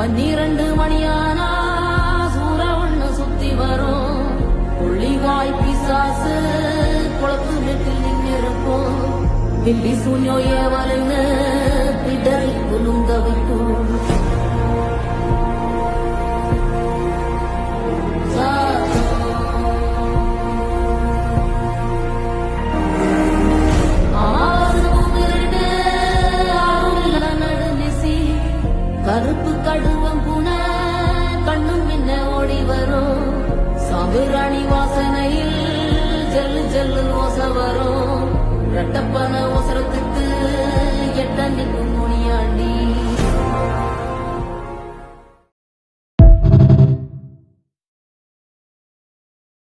பன்னிரண்டு மணியானா சூற ஒண்ணு சுத்தி வரும். புள்ளிவாய் பிசாசு குளத்து வீட்டில் நின்னிருக்கும். பில்லி சூன்யோ ஏவலுன்னு பிடர் கருப்பு கடுவம் புன கண்ணும் முன்ன ஓடி வரும். சபுராணி வாசனையில் ஜல்லு ஜல்லு ஓச வரும். ரெட்டப்பன